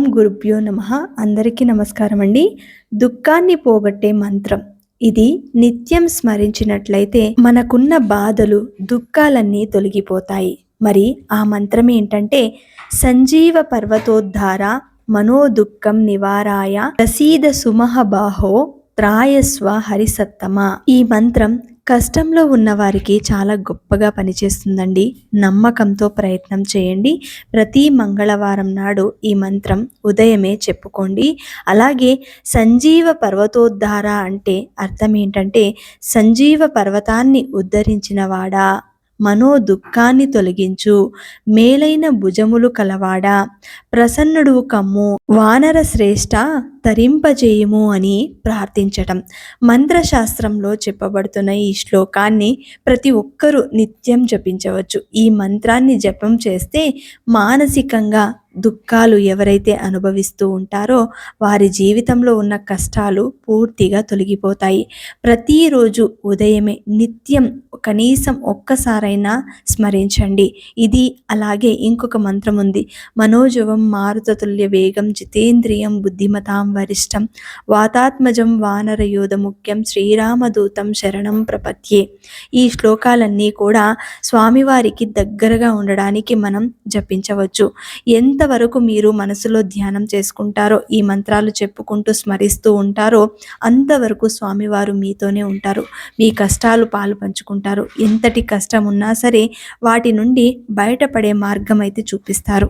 ఓం గురుభ్యో నమ. అందరికీ నమస్కారం అండి దుఃఖాన్ని పోగొట్టే మంత్రం. ఇది నిత్యం స్మరించినట్లయితే మనకున్న బాధలు దుఃఖాలన్నీ తొలగిపోతాయి. మరి ఆ మంత్రం ఏంటంటే సంజీవ పర్వతోద్ధార మనోదుఃఖం నివారాయ ప్రసీద సుమహ బాహో త్రాయస్వ హరిసత్తమ. ఈ మంత్రం కష్టంలో ఉన్నవారికి చాలా గొప్పగా పనిచేస్తుందండి. నమ్మకంతో ప్రయత్నం చేయండి. ప్రతి మంగళవారం నాడు ఈ మంత్రం ఉదయమే చెప్పుకోండి. అలాగే సంజీవ పర్వతోద్ధార అంటే అర్థం ఏంటంటే సంజీవ పర్వతాన్ని ఉద్ధరించిన వాడా. మనో దుఃఖాన్ని తొలగించు. మేలైన భుజములు కలవాడా. ప్రసన్నుడు కమ్ము. వానర శ్రేష్ట తరింపజేయము అని ప్రార్థించటం. మంత్రశాస్త్రంలో చెప్పబడుతున్న ఈ శ్లోకాన్ని ప్రతి ఒక్కరూ నిత్యం జపించవచ్చు. ఈ మంత్రాన్ని జపం చేస్తే మానసికంగా దుఃఖాలు ఎవరైతే అనుభవిస్తూ ఉంటారో వారి జీవితంలో ఉన్న కష్టాలు పూర్తిగా తొలగిపోతాయి. ప్రతిరోజు ఉదయమే నిత్యం కనీసం ఒక్కసారైనా స్మరించండి. ఇది అలాగే ఇంకొక మంత్రం ఉంది. మనోజవం మారుతతుల్య వేగం జితేంద్రియం బుద్ధిమతాం వరిష్టం వాతాత్మజం వానరయోధ ముఖ్యం శ్రీరామదూతం శరణం ప్రపత్యే. ఈ శ్లోకాలన్నీ కూడా స్వామివారికి దగ్గరగా ఉండడానికి మనం జపించవచ్చు. ఎంత ఎంతవరకు మీరు మనసులో ధ్యానం చేసుకుంటారో ఈ మంత్రాలు చెప్పుకుంటూ స్మరిస్తూ ఉంటారో అంతవరకు స్వామివారు మీతోనే ఉంటారు. మీ కష్టాలు పాలు పంచుకుంటారు. ఎంతటి కష్టం ఉన్నా సరే వాటి నుండి బయటపడే మార్గం అయితే చూపిస్తారు.